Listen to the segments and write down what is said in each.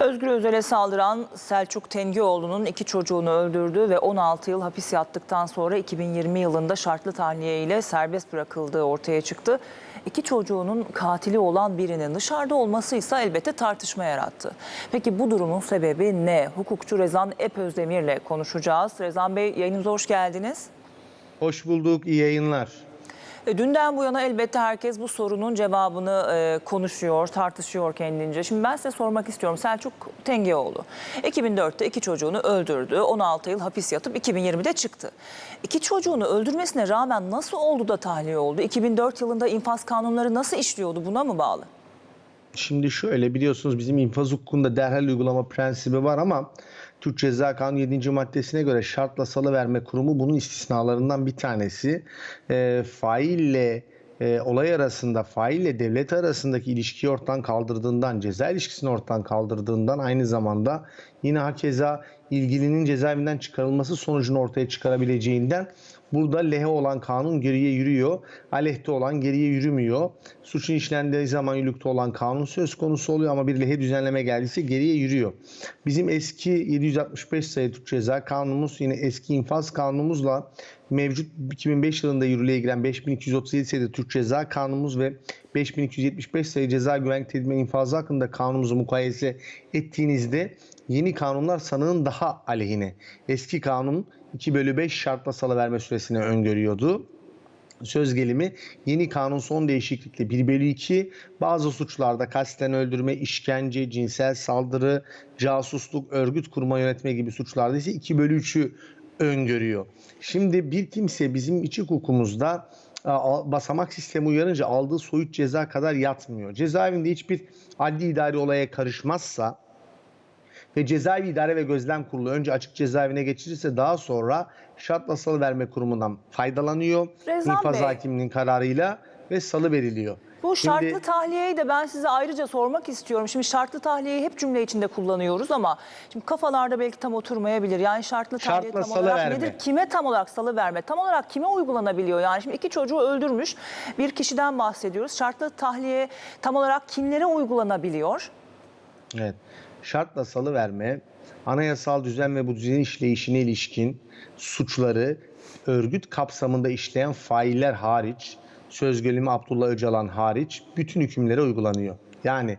Özgür Özel'e saldıran Selçuk Tengioğlu'nun iki çocuğunu öldürdü ve 16 yıl hapis yattıktan sonra 2020 yılında şartlı tahliye ile serbest bırakıldığı ortaya çıktı. İki çocuğunun katili olan birinin dışarıda olması ise elbette tartışma yarattı. Peki bu durumun sebebi ne? Hukukçu Rezan Epözdemir'le konuşacağız. Rezan Bey yayınımıza hoş geldiniz. Hoş bulduk, iyi yayınlar. Dünden bu yana elbette herkes bu sorunun cevabını e, konuşuyor, tartışıyor kendince. Şimdi ben size sormak istiyorum. Selçuk Tengioğlu 2004'te iki çocuğunu öldürdü. 16 yıl hapis yatıp 2020'de çıktı. İki çocuğunu öldürmesine rağmen nasıl oldu da tahliye oldu? 2004 yılında infaz kanunları nasıl işliyordu? Buna mı bağlı? Şimdi şöyle biliyorsunuz bizim infaz hukukunda derhal uygulama prensibi var ama Türk Ceza Kanunu 7. maddesine göre şartla salıverme kurumu bunun istisnalarından bir tanesi. E, faille e, olay arasında faille devlet arasındaki ilişkiyi ortadan kaldırdığından, ceza ilişkisini ortadan kaldırdığından aynı zamanda yine hakeza ilgilinin cezaevinden çıkarılması sonucunu ortaya çıkarabileceğinden burada lehe olan kanun geriye yürüyor. Aleyhte olan geriye yürümüyor. Suçun işlendiği zaman yürürlükte olan kanun söz konusu oluyor ama bir lehe düzenleme geldiyse geriye yürüyor. Bizim eski 765 sayı Türk Ceza Kanunumuz yine eski infaz kanunumuzla mevcut 2005 yılında yürürlüğe giren 5237 sayıda Türk Ceza Kanunumuz ve 5275 sayı Ceza Güvenlik Tedbiri infazı hakkında kanunumuzu mukayese ettiğinizde yeni kanunlar sanığın daha aleyhine. Eski kanun 2 bölü 5 şartla salıverme süresini öngörüyordu söz gelimi yeni kanun son değişiklikle 1 bölü 2 bazı suçlarda kasten öldürme, işkence, cinsel saldırı, casusluk, örgüt kurma yönetme gibi suçlarda ise 2 bölü 3'ü öngörüyor. Şimdi bir kimse bizim iç hukukumuzda basamak sistemi uyarınca aldığı soyut ceza kadar yatmıyor. Cezaevinde hiçbir adli idari olaya karışmazsa ve cezaevi idare ve gözlem kurulu önce açık cezaevine geçirirse daha sonra şartla salıverme kurumundan faydalanıyor. Rezan İnfaz Bey. hakiminin kararıyla ve salı veriliyor. Bu Şimdi- şartlı tahliyeyi de ben size ayrıca sormak istiyorum. Şimdi şartlı tahliyeyi hep cümle içinde kullanıyoruz ama şimdi kafalarda belki tam oturmayabilir. Yani şartlı tahliye Şartla tam olarak salıverme. nedir? Kime tam olarak salı verme? Tam olarak kime uygulanabiliyor? Yani şimdi iki çocuğu öldürmüş bir kişiden bahsediyoruz. Şartlı tahliye tam olarak kimlere uygulanabiliyor? Evet. Şartla salı verme, anayasal düzen ve bu düzenin işleyişine ilişkin suçları örgüt kapsamında işleyen failler hariç, söz gelimi Abdullah Öcalan hariç bütün hükümlere uygulanıyor. Yani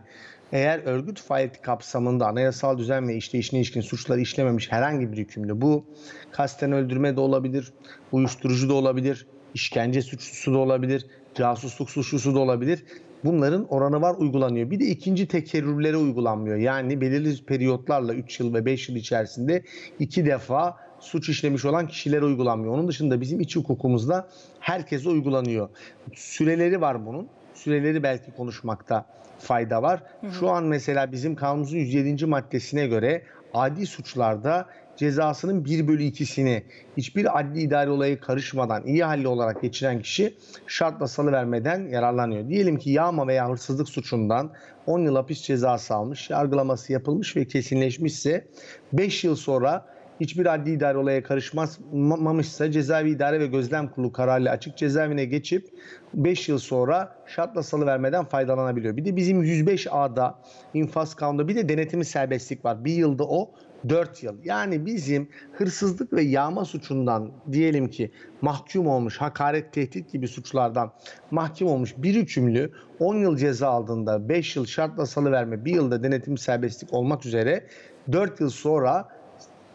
eğer örgüt faaliyeti kapsamında anayasal düzen ve işleyişine ilişkin suçları işlememiş herhangi bir hükümlü bu kasten öldürme de olabilir, uyuşturucu da olabilir, işkence suçlusu da olabilir, casusluk suçlusu da olabilir. Bunların oranı var uygulanıyor. Bir de ikinci tekerrürlere uygulanmıyor. Yani belirli periyotlarla 3 yıl ve 5 yıl içerisinde iki defa suç işlemiş olan kişilere uygulanmıyor. Onun dışında bizim iç hukukumuzda herkese uygulanıyor. Süreleri var bunun. Süreleri belki konuşmakta fayda var. Şu an mesela bizim kanunumuzun 107. maddesine göre adi suçlarda cezasının 1 bölü 2'sini hiçbir adli idari olaya karışmadan iyi halli olarak geçiren kişi şartla salıvermeden yararlanıyor. Diyelim ki yağma veya hırsızlık suçundan 10 yıl hapis cezası almış, yargılaması yapılmış ve kesinleşmişse 5 yıl sonra hiçbir adli idari olaya karışmamışsa cezaevi idare ve gözlem kurulu kararıyla açık cezaevine geçip 5 yıl sonra şartla salıvermeden faydalanabiliyor. Bir de bizim 105A'da infaz kanunda bir de denetimi serbestlik var. Bir yılda o 4 yıl. Yani bizim hırsızlık ve yağma suçundan diyelim ki mahkum olmuş, hakaret, tehdit gibi suçlardan mahkum olmuş bir hükümlü 10 yıl ceza aldığında 5 yıl şartla salıverme, 1 yılda denetim serbestlik olmak üzere 4 yıl sonra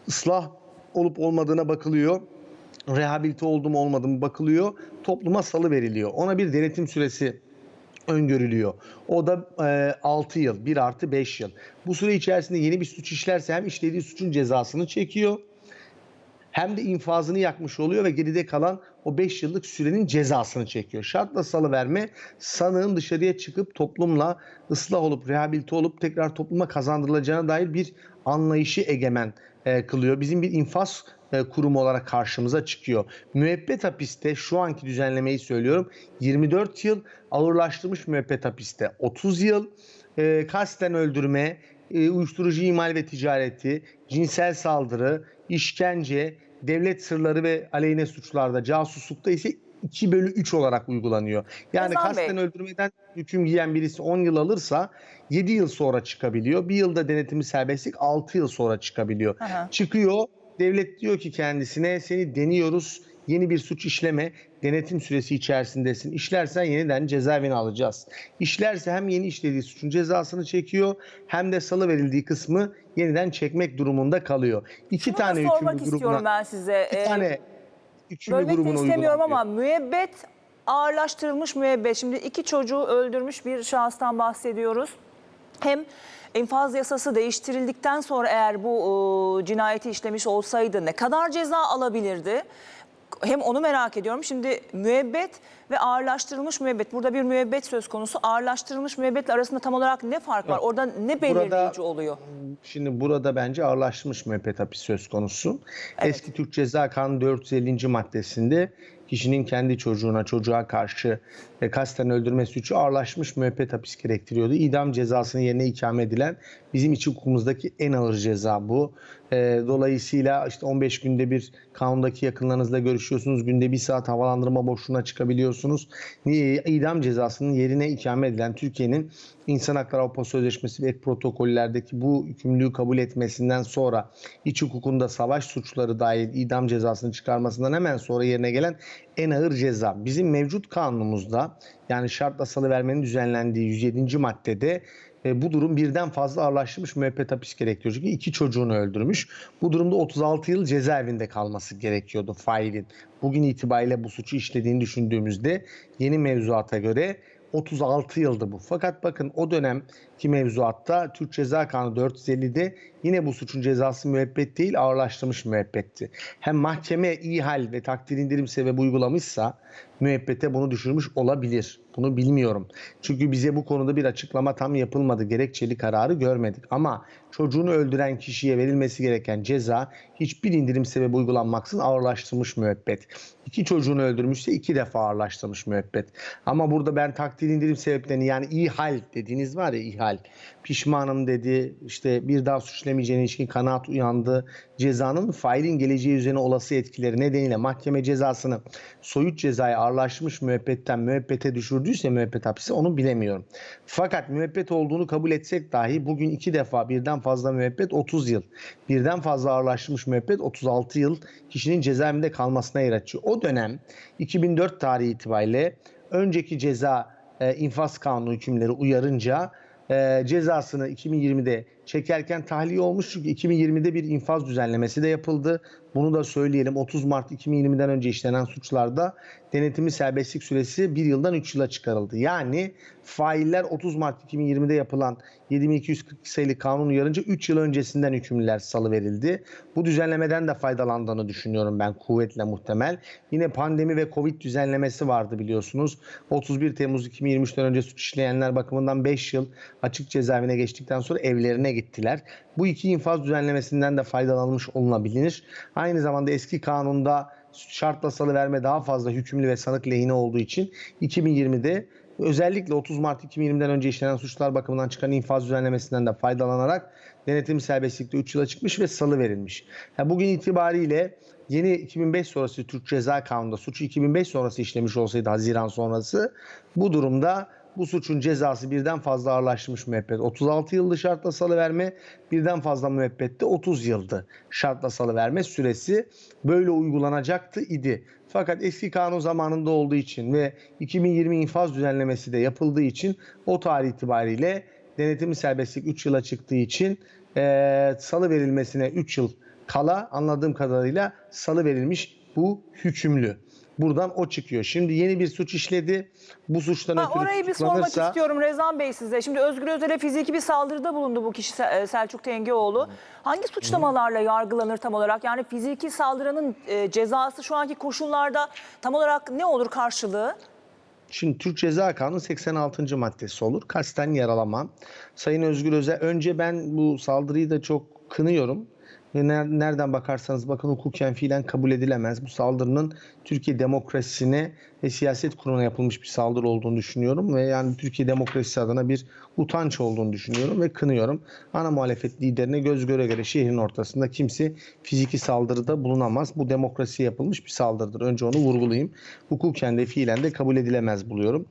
ıslah olup olmadığına bakılıyor. Rehabilite oldu mu olmadı mı bakılıyor. Topluma salı veriliyor. Ona bir denetim süresi öngörülüyor. O da e, 6 yıl, 1 artı 5 yıl. Bu süre içerisinde yeni bir suç işlerse hem işlediği suçun cezasını çekiyor hem de infazını yakmış oluyor ve geride kalan o 5 yıllık sürenin cezasını çekiyor. Şartla salıverme sanığın dışarıya çıkıp toplumla ıslah olup rehabilite olup tekrar topluma kazandırılacağına dair bir anlayışı egemen e, kılıyor. Bizim bir infaz e, kurumu olarak karşımıza çıkıyor. Müebbet hapiste şu anki düzenlemeyi söylüyorum 24 yıl ağırlaştırmış müebbet hapiste 30 yıl e, kasten öldürme, e, uyuşturucu imal ve ticareti, cinsel saldırı, işkence, devlet sırları ve aleyhine suçlarda, casuslukta ise 2 bölü 3 olarak uygulanıyor. Yani Rezan kasten Bey. öldürmeden hüküm giyen birisi 10 yıl alırsa 7 yıl sonra çıkabiliyor. Bir yılda denetimi serbestlik 6 yıl sonra çıkabiliyor. Hı. Çıkıyor devlet diyor ki kendisine seni deniyoruz yeni bir suç işleme denetim süresi içerisindesin. İşlersen yeniden cezaevine alacağız. İşlerse hem yeni işlediği suçun cezasını çekiyor hem de salı verildiği kısmı yeniden çekmek durumunda kalıyor. İki Şunu da tane sormak hükümlü istiyorum grubuna ben size. iki Ee, tane hükümlü Bölmek de grubuna istemiyorum uygulanıyor. ama müebbet ağırlaştırılmış müebbet. Şimdi iki çocuğu öldürmüş bir şahıstan bahsediyoruz. Hem infaz yasası değiştirildikten sonra eğer bu e, cinayeti işlemiş olsaydı ne kadar ceza alabilirdi? Hem onu merak ediyorum. Şimdi müebbet ve ağırlaştırılmış müebbet. Burada bir müebbet söz konusu. Ağırlaştırılmış müebbetle arasında tam olarak ne fark var? Orada ne belirleyici Burada- oluyor? Şimdi burada bence ağırlaştırmış müebbet hapis söz konusu. Evet. Eski Türk Ceza Kanunu 450. maddesinde kişinin kendi çocuğuna, çocuğa karşı e, kasten öldürme suçu ağırlaşmış müebbet hapis gerektiriyordu. İdam cezasını yerine ikame edilen bizim iç hukukumuzdaki en ağır ceza bu. E, dolayısıyla işte 15 günde bir kanundaki yakınlarınızla görüşüyorsunuz. Günde bir saat havalandırma boşluğuna çıkabiliyorsunuz. İdam cezasının yerine ikame edilen Türkiye'nin İnsan Hakları Avrupa Sözleşmesi ve ek protokollerdeki bu yükümlülüğü kabul etmesinden sonra iç hukukunda savaş suçları dahil idam cezasını çıkarmasından hemen sonra yerine gelen en ağır ceza. Bizim mevcut kanunumuzda yani şartla salıvermenin düzenlendiği 107. maddede e, bu durum birden fazla ağırlaştırmış müebbet hapis gerektiriyor. Çünkü iki çocuğunu öldürmüş. Bu durumda 36 yıl cezaevinde kalması gerekiyordu failin. Bugün itibariyle bu suçu işlediğini düşündüğümüzde yeni mevzuata göre 36 yıldı bu. Fakat bakın o dönemki mevzuatta Türk Ceza Kanunu 450'de yine bu suçun cezası müebbet değil ağırlaştırmış müebbetti. Hem mahkeme ihal ve takdir indirim sebebi uygulamışsa müebbete bunu düşürmüş olabilir. Bunu bilmiyorum. Çünkü bize bu konuda bir açıklama tam yapılmadı. Gerekçeli kararı görmedik. Ama çocuğunu öldüren kişiye verilmesi gereken ceza hiçbir indirim sebebi uygulanmaksızın ağırlaştırılmış müebbet. İki çocuğunu öldürmüşse iki defa ağırlaştırılmış müebbet. Ama burada ben takdir indirim sebeplerini yani ihal dediğiniz var ya ihal. Pişmanım dedi işte bir daha suç işlemeyeceğine ilişkin kanaat uyandı. Cezanın failin geleceği üzerine olası etkileri nedeniyle mahkeme cezasını soyut cezayı ağırlaştırmış müebbetten müebbete düşürdüyse müebbet hapisi onu bilemiyorum. Fakat müebbet olduğunu kabul etsek dahi bugün iki defa birden fazla müebbet 30 yıl. Birden fazla ağırlaştırmış müebbet 36 yıl kişinin cezaevinde kalmasına yer açıyor. O dönem 2004 tarihi itibariyle önceki ceza e, infaz kanunu hükümleri uyarınca e, cezasını 2020'de çekerken tahliye olmuş çünkü 2020'de bir infaz düzenlemesi de yapıldı. Bunu da söyleyelim 30 Mart 2020'den önce işlenen suçlarda denetimi serbestlik süresi 1 yıldan 3 yıla çıkarıldı. Yani failler 30 Mart 2020'de yapılan 7242 sayılı kanun uyarınca 3 yıl öncesinden hükümlüler salı verildi. Bu düzenlemeden de faydalandığını düşünüyorum ben kuvvetle muhtemel. Yine pandemi ve Covid düzenlemesi vardı biliyorsunuz. 31 Temmuz 2023'ten önce suç işleyenler bakımından 5 yıl açık cezaevine geçtikten sonra evlerine gittiler. Bu iki infaz düzenlemesinden de faydalanmış olunabilir. Aynı zamanda eski kanunda şartla salıverme daha fazla hükümlü ve sanık lehine olduğu için 2020'de özellikle 30 Mart 2020'den önce işlenen suçlar bakımından çıkan infaz düzenlemesinden de faydalanarak denetim serbestlikte 3 yıla çıkmış ve salı verilmiş. Ha, bugün itibariyle yeni 2005 sonrası Türk Ceza Kanunu'nda suçu 2005 sonrası işlemiş olsaydı Haziran sonrası bu durumda bu suçun cezası birden fazla ağırlaşmış müebbet. 36 yıldı şartla salıverme, birden fazla müebbette 30 yıldı şartla salıverme süresi böyle uygulanacaktı idi. Fakat eski kanun zamanında olduğu için ve 2020 infaz düzenlemesi de yapıldığı için o tarih itibariyle denetimi serbestlik 3 yıla çıktığı için eee salı verilmesine 3 yıl kala anladığım kadarıyla salı verilmiş bu hükümlü. Buradan o çıkıyor. Şimdi yeni bir suç işledi. Bu suçtan Ha, ötürü orayı bir sormak istiyorum Rezan Bey size. Şimdi Özgür Özel'e fiziki bir saldırıda bulundu bu kişi e, Selçuk Tengioğlu. Hangi suçlamalarla yargılanır tam olarak? Yani fiziki saldırının e, cezası şu anki koşullarda tam olarak ne olur karşılığı? Şimdi Türk Ceza Kanunu 86. maddesi olur. Kasten yaralama. Sayın Özgür Özel, önce ben bu saldırıyı da çok kınıyorum. Nereden bakarsanız bakın hukuken fiilen kabul edilemez. Bu saldırının Türkiye demokrasisine ve siyaset kurumuna yapılmış bir saldırı olduğunu düşünüyorum ve yani Türkiye demokrasisi adına bir utanç olduğunu düşünüyorum ve kınıyorum. Ana muhalefet liderine göz göre göre şehrin ortasında kimse fiziki saldırıda bulunamaz. Bu demokrasiye yapılmış bir saldırıdır. Önce onu vurgulayayım. Hukuken de fiilen de kabul edilemez buluyorum.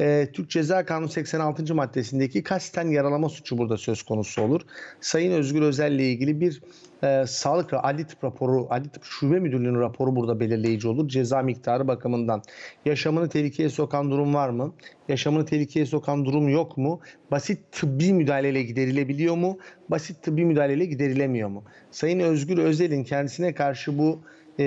Ee, Türk Ceza Kanunu 86. maddesindeki kasten yaralama suçu burada söz konusu olur. Sayın Özgür Özel ile ilgili bir e, sağlık adli tıp raporu, adli tıp şube müdürlüğünün raporu burada belirleyici olur. Ceza miktarı bakımından. Yaşamını tehlikeye sokan durum var mı? Yaşamını tehlikeye sokan durum yok mu? Basit tıbbi müdahaleyle giderilebiliyor mu? Basit tıbbi müdahaleyle giderilemiyor mu? Sayın Özgür Özel'in kendisine karşı bu e,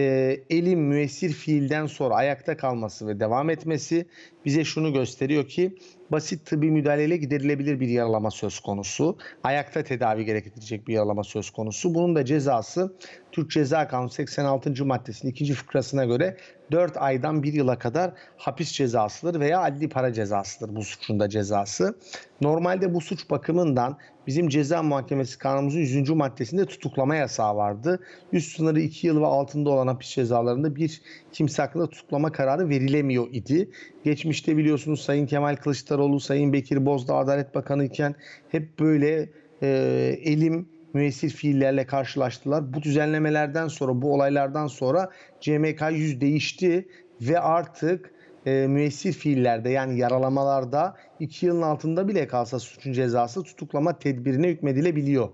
elin müessir fiilden sonra ayakta kalması ve devam etmesi bize şunu gösteriyor ki basit tıbbi müdahaleyle giderilebilir bir yaralama söz konusu. Ayakta tedavi gerektirecek bir yaralama söz konusu. Bunun da cezası Türk Ceza Kanunu 86. maddesinin ikinci fıkrasına göre 4 aydan 1 yıla kadar hapis cezasıdır veya adli para cezasıdır bu suçun da cezası. Normalde bu suç bakımından bizim ceza muhakemesi kanunumuzun 100. maddesinde tutuklama yasağı vardı. Üst sınırı 2 yıl ve altında olan hapis cezalarında bir kimse hakkında tutuklama kararı verilemiyor idi. Geçmişte biliyorsunuz Sayın Kemal Kılıçdaroğlu, Sayın Bekir Bozdağ Adalet Bakanı iken hep böyle e, elim müessir fiillerle karşılaştılar. Bu düzenlemelerden sonra, bu olaylardan sonra CMK 100 değişti ve artık e, müessir fiillerde yani yaralamalarda 2 yılın altında bile kalsa suçun cezası tutuklama tedbirine hükmedilebiliyor.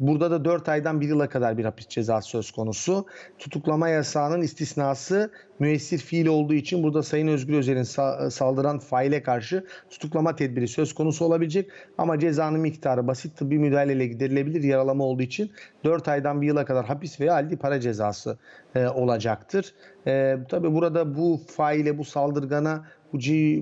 Burada da 4 aydan 1 yıla kadar bir hapis cezası söz konusu. Tutuklama yasağının istisnası müessir fiil olduğu için burada Sayın Özgür Özel'in sa- saldıran faile karşı tutuklama tedbiri söz konusu olabilecek. Ama cezanın miktarı basit tıbbi müdahaleyle giderilebilir yaralama olduğu için 4 aydan 1 yıla kadar hapis veya adli para cezası e, olacaktır. E, tabii burada bu faile, bu saldırgana, bu,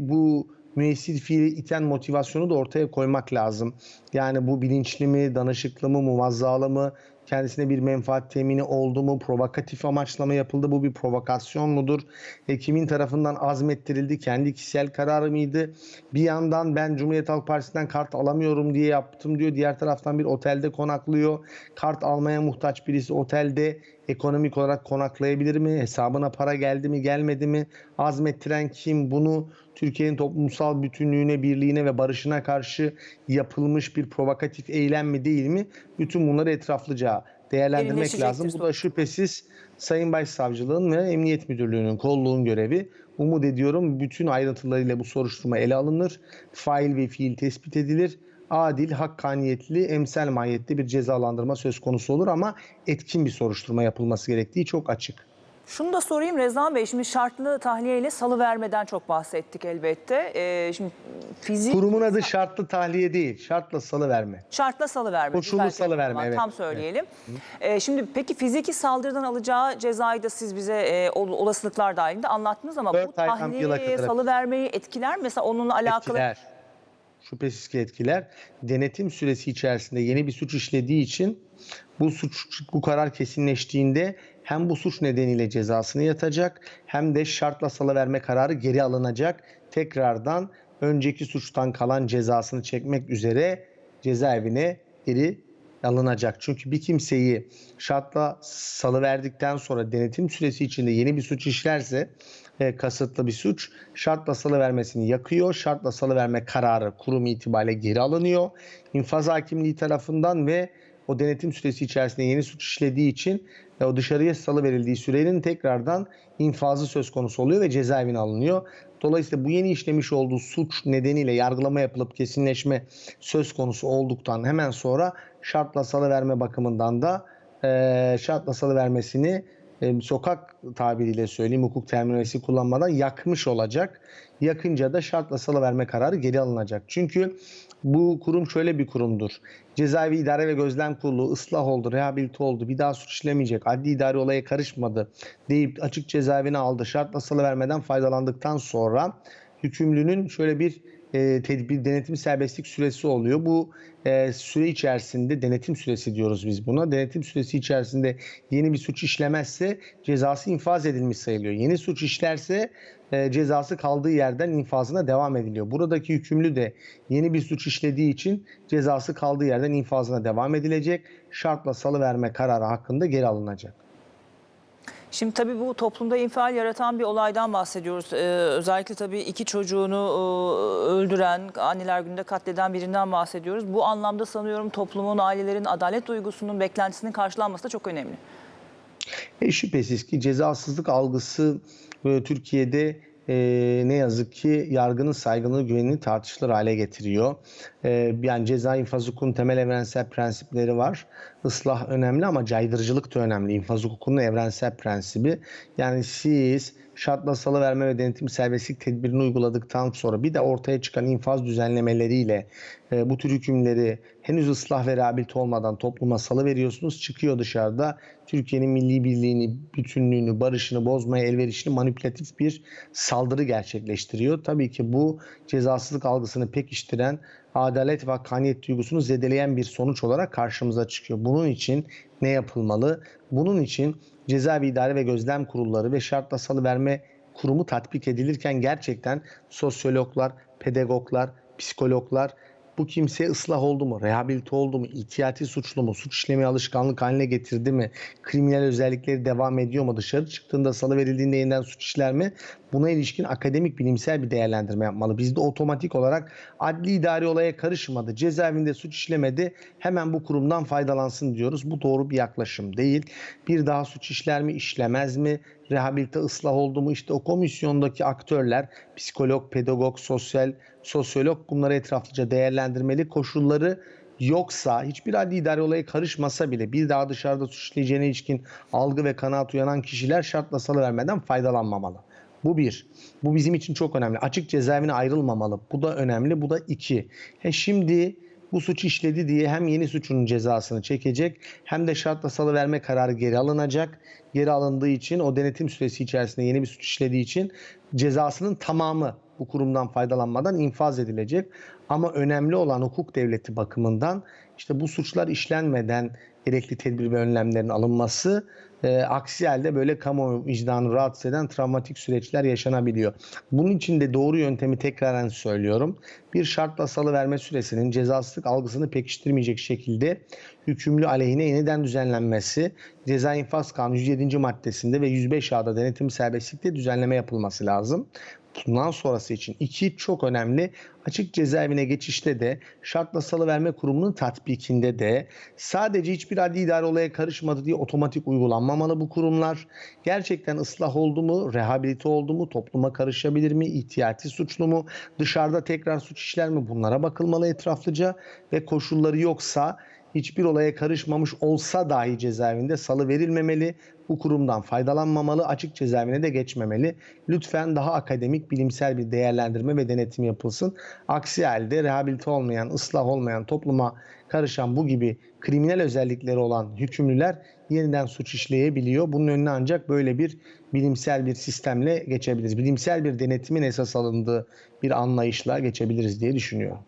bu müessir fiili iten motivasyonu da ortaya koymak lazım. Yani bu bilinçli mi, danışıklı mı, muvazzalı mı, kendisine bir menfaat temini oldu mu, provokatif amaçlama yapıldı, bu bir provokasyon mudur? E, kimin tarafından azmettirildi, kendi kişisel kararı mıydı? Bir yandan ben Cumhuriyet Halk Partisi'nden kart alamıyorum diye yaptım diyor. Diğer taraftan bir otelde konaklıyor. Kart almaya muhtaç birisi otelde ekonomik olarak konaklayabilir mi? Hesabına para geldi mi, gelmedi mi? Azmettiren kim? Bunu Türkiye'nin toplumsal bütünlüğüne, birliğine ve barışına karşı yapılmış bir provokatif eylem mi değil mi? Bütün bunları etraflıca değerlendirmek lazım. Bu da şüphesiz Sayın Başsavcılığın ve Emniyet Müdürlüğü'nün kolluğun görevi. Umut ediyorum bütün ayrıntılarıyla bu soruşturma ele alınır. Fail ve fiil tespit edilir. Adil, hakkaniyetli, emsal mahiyetli bir cezalandırma söz konusu olur ama etkin bir soruşturma yapılması gerektiği çok açık. Şunu da sorayım Rezan Bey. Şimdi şartlı tahliye ile salı vermeden çok bahsettik elbette. Ee, şimdi fizik Kurumun adı şartlı tahliye değil, şartla salı verme. şartla salı verme. Koşullu salı verme, evet. Tam söyleyelim. Ee, şimdi peki fiziki saldırıdan alacağı cezayı da siz bize e, ol- olasılıklar dahilinde anlattınız ama bu tahliye salı vermeyi etkiler mi? Mesela onunla alakalı Etkiler. Şüphesiz ki etkiler. Denetim süresi içerisinde yeni bir suç işlediği için bu suç bu karar kesinleştiğinde hem bu suç nedeniyle cezasını yatacak hem de şartla salıverme kararı geri alınacak. Tekrardan önceki suçtan kalan cezasını çekmek üzere cezaevine geri alınacak. Çünkü bir kimseyi şartla salıverdikten sonra denetim süresi içinde yeni bir suç işlerse e, kasıtlı bir suç şartla salıvermesini yakıyor. Şartla salıverme kararı kurum itibariyle geri alınıyor. İnfaz hakimliği tarafından ve o denetim süresi içerisinde yeni suç işlediği için e, o dışarıya salı verildiği sürenin tekrardan infazı söz konusu oluyor ve cezaevine alınıyor. Dolayısıyla bu yeni işlemiş olduğu suç nedeniyle yargılama yapılıp kesinleşme söz konusu olduktan hemen sonra şartla salıverme bakımından da e, şartla salıvermesini e, sokak tabiriyle söyleyeyim hukuk terminolojisi kullanmadan yakmış olacak. Yakınca da şartla salıverme kararı geri alınacak. Çünkü bu kurum şöyle bir kurumdur. Cezaevi İdare ve Gözlem Kurulu ıslah oldu, rehabilite oldu, bir daha suç işlemeyecek, adli idare olaya karışmadı deyip açık cezaevine aldı. Şartla salıvermeden faydalandıktan sonra hükümlünün şöyle bir e, tedbir denetim serbestlik süresi oluyor. Bu e, süre içerisinde denetim süresi diyoruz biz buna. Denetim süresi içerisinde yeni bir suç işlemezse cezası infaz edilmiş sayılıyor. Yeni suç işlerse e, cezası kaldığı yerden infazına devam ediliyor. Buradaki hükümlü de yeni bir suç işlediği için cezası kaldığı yerden infazına devam edilecek. Şartla salıverme kararı hakkında geri alınacak. Şimdi tabii bu toplumda infial yaratan bir olaydan bahsediyoruz. Ee, özellikle tabii iki çocuğunu e, öldüren, anneler gününde katleden birinden bahsediyoruz. Bu anlamda sanıyorum toplumun, ailelerin adalet duygusunun beklentisinin karşılanması da çok önemli. E, şüphesiz ki cezasızlık algısı e, Türkiye'de e, ne yazık ki yargının saygınlığı güvenini tartışılır hale getiriyor. E, yani ceza infaz hukukunun temel evrensel prensipleri var. Islah önemli ama caydırıcılık da önemli. İnfaz hukukunun evrensel prensibi. Yani siz şartla salıverme ve denetim serbestlik tedbirini uyguladıktan sonra bir de ortaya çıkan infaz düzenlemeleriyle e, bu tür hükümleri henüz ıslah ve rehabilite olmadan topluma salı veriyorsunuz. Çıkıyor dışarıda Türkiye'nin milli birliğini, bütünlüğünü, barışını bozmaya elverişli manipülatif bir saldırı gerçekleştiriyor. Tabii ki bu cezasızlık algısını pekiştiren, adalet ve hakkaniyet duygusunu zedeleyen bir sonuç olarak karşımıza çıkıyor. Bunun için ne yapılmalı? Bunun için cezaevi idare ve gözlem kurulları ve şartla salıverme kurumu tatbik edilirken gerçekten sosyologlar, pedagoglar, psikologlar bu kimse ıslah oldu mu, rehabilite oldu mu, ihtiyati suçlu mu, suç işlemeye alışkanlık haline getirdi mi, kriminal özellikleri devam ediyor mu, dışarı çıktığında salı verildiğinde yeniden suç işler mi? Buna ilişkin akademik bilimsel bir değerlendirme yapmalı. Bizde otomatik olarak adli idari olaya karışmadı, cezaevinde suç işlemedi, hemen bu kurumdan faydalansın diyoruz. Bu doğru bir yaklaşım değil. Bir daha suç işler mi, işlemez mi? rehabilite ıslah oldu mu işte o komisyondaki aktörler psikolog, pedagog, sosyal, sosyolog bunları etraflıca değerlendirmeli. Koşulları yoksa hiçbir adli idare olaya karışmasa bile bir daha dışarıda suç işleyeceğine ilişkin algı ve kanaat uyanan kişiler şartla salıvermeden faydalanmamalı. Bu bir. Bu bizim için çok önemli. Açık cezaevine ayrılmamalı. Bu da önemli. Bu da iki. He şimdi bu suç işledi diye hem yeni suçunun cezasını çekecek hem de şartla salıverme kararı geri alınacak. Geri alındığı için o denetim süresi içerisinde yeni bir suç işlediği için cezasının tamamı bu kurumdan faydalanmadan infaz edilecek. Ama önemli olan hukuk devleti bakımından işte bu suçlar işlenmeden gerekli tedbir ve önlemlerin alınması e, aksi halde böyle kamu vicdanı rahatsız eden travmatik süreçler yaşanabiliyor. Bunun için de doğru yöntemi tekraren söylüyorum. Bir şartla salıverme süresinin cezasızlık algısını pekiştirmeyecek şekilde hükümlü aleyhine yeniden düzenlenmesi, Ceza İnfaz Kanunu 107. maddesinde ve 105 A'da denetim serbestlikte düzenleme yapılması lazım. Bundan sonrası için iki çok önemli açık cezaevine geçişte de şartla salıverme kurumunun tatbikinde de sadece hiçbir adli idare olaya karışmadı diye otomatik uygulanmamalı bu kurumlar. Gerçekten ıslah oldu mu, rehabilite oldu mu, topluma karışabilir mi, ihtiyati suçlu mu, dışarıda tekrar suç işler mi bunlara bakılmalı etraflıca ve koşulları yoksa hiçbir olaya karışmamış olsa dahi cezaevinde salı verilmemeli. Bu kurumdan faydalanmamalı, açık cezaevine de geçmemeli. Lütfen daha akademik, bilimsel bir değerlendirme ve denetim yapılsın. Aksi halde rehabilite olmayan, ıslah olmayan, topluma karışan bu gibi kriminal özellikleri olan hükümlüler yeniden suç işleyebiliyor. Bunun önüne ancak böyle bir bilimsel bir sistemle geçebiliriz. Bilimsel bir denetimin esas alındığı bir anlayışla geçebiliriz diye düşünüyorum.